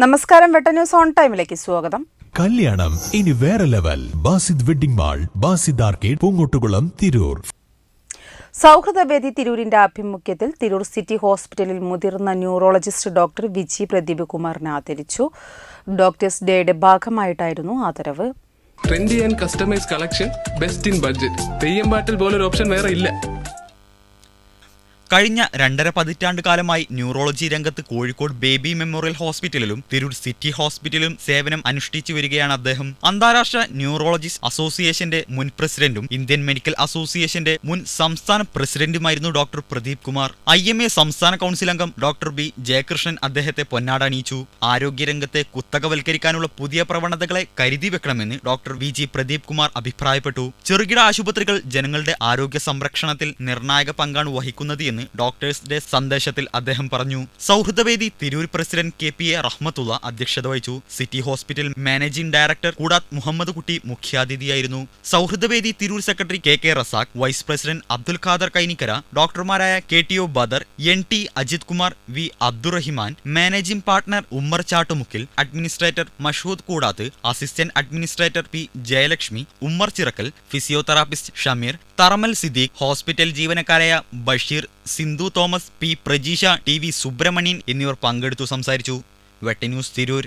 നമസ്കാരം വെട്ട news on ടൈമിലേക്ക് സ്വാഗതം. കല്യാണം ഇനി വേറെ level. Basid wedding mall Basid arcade Poongottukulam Tirur. Sauhrudavedi തിരൂരിന്റെ ആഭിമുഖ്യത്തിൽ തിരൂർ സിറ്റി ഹോസ്പിറ്റലിൽ മുതിർന്ന ന്യൂറോളജിസ്റ്റ് ഡോക്ടർ വിജി പ്രദീപ് കുമാറിനെ ആദരിച്ചു. ഡോക്ടേഴ്സ് ഡേയുടെ ഭാഗമായിട്ടായിരുന്നു ആദരവ്. Trendy and customise collection best in budget Theyyam പാട്ടിൽ പോലൊരു ഓപ്ഷൻ വേറെ ഇല്ല. കഴിഞ്ഞ രണ്ടര പതിറ്റാണ്ട് കാലമായി ന്യൂറോളജി രംഗത്ത് കോഴിക്കോട് ബേബി മെമ്മോറിയൽ ഹോസ്പിറ്റലിലും തിരൂർ സിറ്റി ഹോസ്പിറ്റലിലും സേവനം അനുഷ്ഠിച്ചു വരികയാണ് അദ്ദേഹം. അന്താരാഷ്ട്ര ന്യൂറോളജിസ്റ്റ് അസോസിയേഷന്റെ മുൻ പ്രസിഡന്റും ഇന്ത്യൻ മെഡിക്കൽ അസോസിയേഷന്റെ മുൻ സംസ്ഥാന പ്രസിഡന്റുമായിരുന്നു doctor Pradeep Kumar. I M A സംസ്ഥാന കൗൺസിൽ അംഗം ഡോക്ടർ ബി ജയകൃഷ്ണൻ അദ്ദേഹത്തെ പൊന്നാടണിയിച്ചു ആരോഗ്യരംഗത്തെ കുത്തകവൽക്കരിക്കാനുള്ള പുതിയ പ്രവണതകളെ കരുതി വെക്കണമെന്ന് doctor V G Pradeep Kumar അഭിപ്രായപ്പെട്ടു. ചെറുകിട ആശുപത്രികൾ ജനങ്ങളുടെ ആരോഗ്യ സംരക്ഷണത്തിൽ നിർണായക പങ്കാണ് വഹിക്കുന്നത് എന്ന് ഡോക്ടേഴ്സ് ഡേ സന്ദേശത്തിൽ അദ്ദേഹം പറഞ്ഞു. Sauhrudavedi Tirur president K P A Rahmathulla അധ്യക്ഷത വഹിച്ചു. City hospital managing director Koodath Muhammad Kutty മുഖ്യാതിഥിയായിരുന്നു. Sauhrudavedi Tirur secretary K K Razak vice president Abdul Khader Kainikkara ഡോക്ടർമാരായ K T O Badar N T Ajith Kumar V Abdurahiman managing partner Ummer Chattumukkil administrator Mashood Koodath assistant administrator P Jayalakshmi Ummer Chirakkal physiotherapist Shameer Tharamal Siddique hospital ജീവനക്കാരായ Basheer Sindhu Thomas P Prajeesha T V Subrahmanian എന്നിവർ പങ്കെടുത്തു സംസാരിച്ചു. വെട്ടന്യൂസ് തിരൂർ.